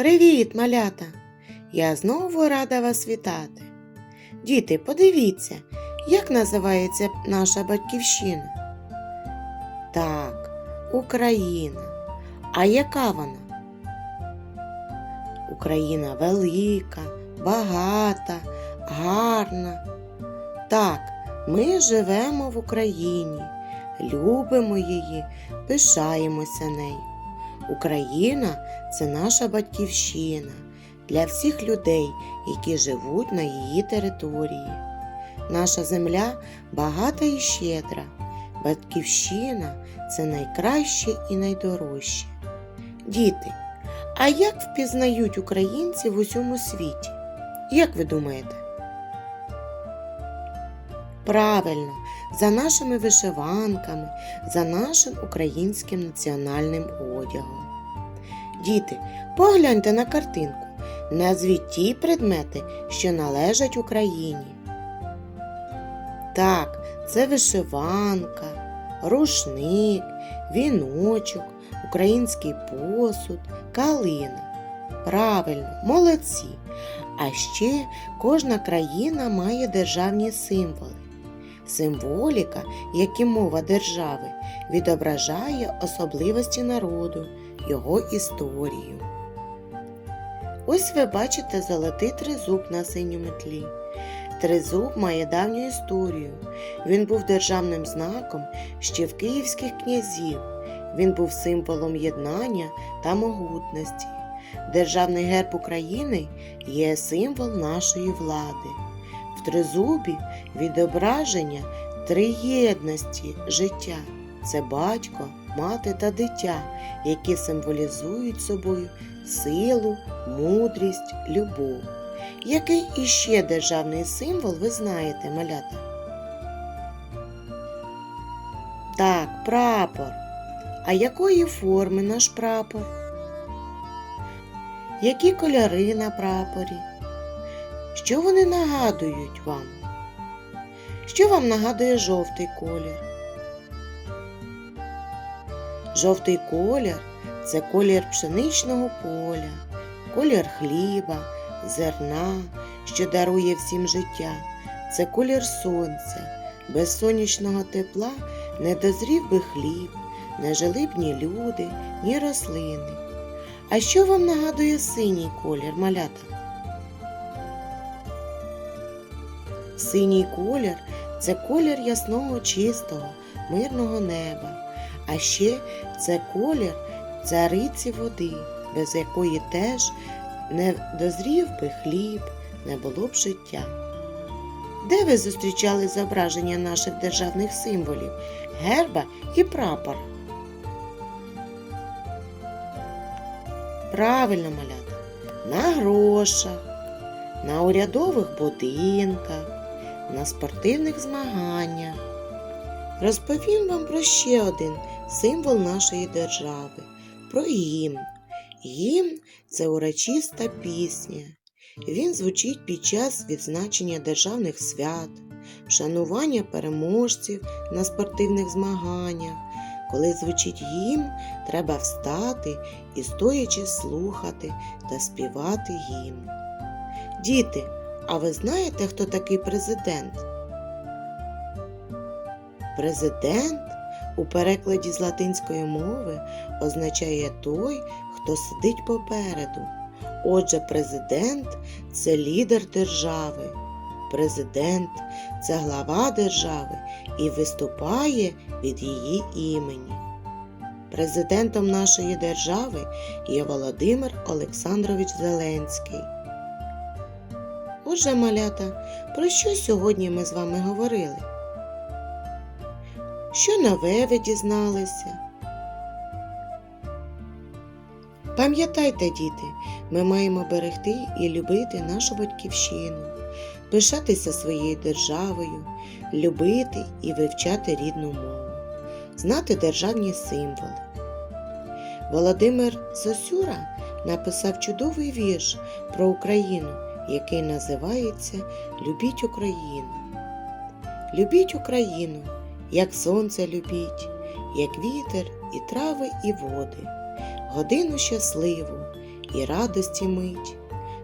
Привіт, малята! Я знову рада вас вітати. Діти, подивіться, як називається наша батьківщина? Так, Україна. А яка вона? Україна велика, багата, гарна. Так, ми живемо в Україні, любимо її, пишаємося нею. Україна це наша батьківщина для всіх людей, які живуть на її території. Наша земля багата і щедра. Батьківщина це найкраще і найдорожче. Діти, а як впізнають українців в усьому світі? Як ви думаєте? Правильно, за нашими вишиванками, за нашим українським національним одягом. Діти, погляньте на картинку. Назвіть ті предмети, що належать Україні. Так, це вишиванка, рушник, віночок, український посуд, калина. Правильно, молодці. А ще кожна країна має державні символи. Символіка, як і мова держави, відображає особливості народу, його історію. Ось ви бачите золотий тризуб на синьому тлі. Тризуб має давню історію. Він був державним знаком ще в київських князів. Він був символом єднання та могутності. Державний герб України є символ нашої влади. В тризубі відображення триєдності життя це батько, мати та дитя, які символізують собою силу, мудрість, любов. Який іще державний символ ви знаєте, малята? Так, прапор. А якої форми наш прапор? Які кольори на прапорі? Що вони нагадують вам? Що вам нагадує жовтий колір? Жовтий колір це колір пшеничного поля, колір хліба, зерна, що дарує всім життя. Це колір сонця. Без сонячного тепла не дозрів би хліб, не жили б ні люди, ні рослини. А що вам нагадує синій колір, малята? Синій колір це колір ясного, чистого, мирного неба. А ще це колір цариці води, без якої теж не дозрів би хліб, не було б життя. Де ви зустрічали зображення наших державних символів, герба і прапора? Правильно, малята, на грошах, на урядових будинках, на спортивних змаганнях. Розповім вам про ще один символ нашої держави про гімн. Гімн це урочиста пісня. Він звучить під час відзначення державних свят, вшанування переможців на спортивних змаганнях. Коли звучить гімн, треба встати і стоячи слухати та співати гімн. Діти, а ви знаєте, хто такий президент? Президент у перекладі з латинської мови означає той, хто сидить попереду. Отже, президент це лідер держави. Президент це глава держави і виступає від її імені. Президентом нашої держави є Володимир Олександрович Зеленський. Отже, малята, про що сьогодні ми з вами говорили? Що нове ви дізналися? Пам'ятайте, діти, ми маємо берегти і любити нашу батьківщину, пишатися своєю державою, любити і вивчати рідну мову, знати державні символи. Володимир Сосюра написав чудовий вірш про Україну, який називається Любіть Україну. Любіть Україну, як сонце любіть, як вітер і трави і води, годину щасливу і радості мить,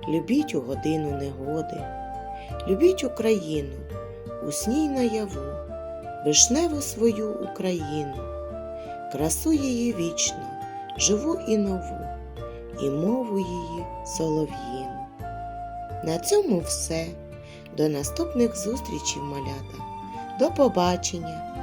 любіть у годину негоди, любіть Україну, усній наяву, вишневу свою Україну, красу її вічну, живу і нову, і мову її солов'їну. На цьому все. До наступних зустрічей, малята. До побачення!